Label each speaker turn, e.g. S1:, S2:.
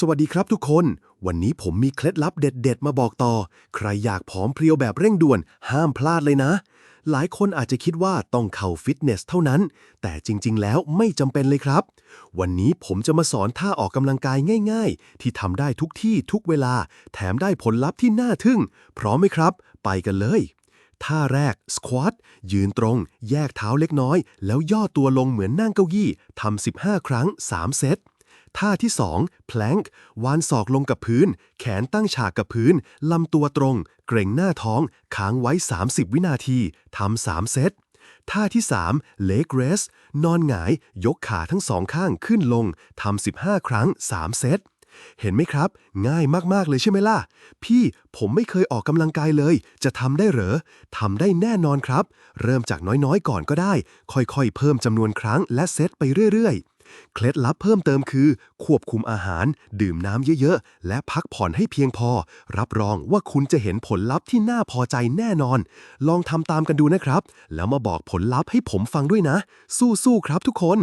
S1: สวัสดีครับทุกคน วันนี้ผมมีเคล็ดลับเด็ด ๆ มาบอกต่อ ใครอยากผอมเพรียวแบบเร่งด่วน ห้ามพลาดเลยนะ หลายคนอาจจะคิดว่าต้องเข้าฟิตเนสเท่านั้น แต่จริง ๆ แล้วไม่จำเป็นเลยครับ วันนี้ผมจะมาสอนท่าออกกำลังกายง่าย ๆ ที่ทำได้ทุกที่ทุกเวลา แถมได้ผลลัพธ์ที่น่าทึ่ง พร้อมไหมครับ ไปกันเลยท่าแรกสควอตยืนตรง แยกเท้าเล็กน้อย แล้วย่อตัวลงเหมือนนั่งเก้าอี้ทำ15 ครั้ง 3 เซต ท่าที่ 2 plank วานศอกลงกับพื้น แขนตั้งฉากกับพื้น ลำตัวตรง เกร็งหน้าท้อง ค้างไว้ 30 วินาที ทำ 3 เซต ท่าที่ 3 leg raise นอนหงาย ยกขาทั้งสองข้างขึ้นลง ทำ 15 ครั้ง 3 เซต เห็นไหมครับ ง่ายมาก ๆ เลยใช่ไหมล่ะ พี่ผมไม่เคยออกกำลังกายเลย จะทำได้เหรอทำได้แน่นอนครับ เริ่มจากน้อยๆ ก่อนก็ได้ ค่อยๆ เพิ่มจำนวนครั้งและเซตไปเรื่อยๆ เคล็ดลับเพิ่มเติมคือ ควบคุมอาหาร ดื่มน้ำเยอะๆ และพักผ่อนให้เพียงพอ รับรองว่าคุณจะเห็นผลลัพธ์ที่น่าพอใจแน่นอน ลองทำตามกันดูนะครับ แล้วมาบอกผลลัพธ์ให้ผมฟังด้วยนะ สู้ๆครับทุกคน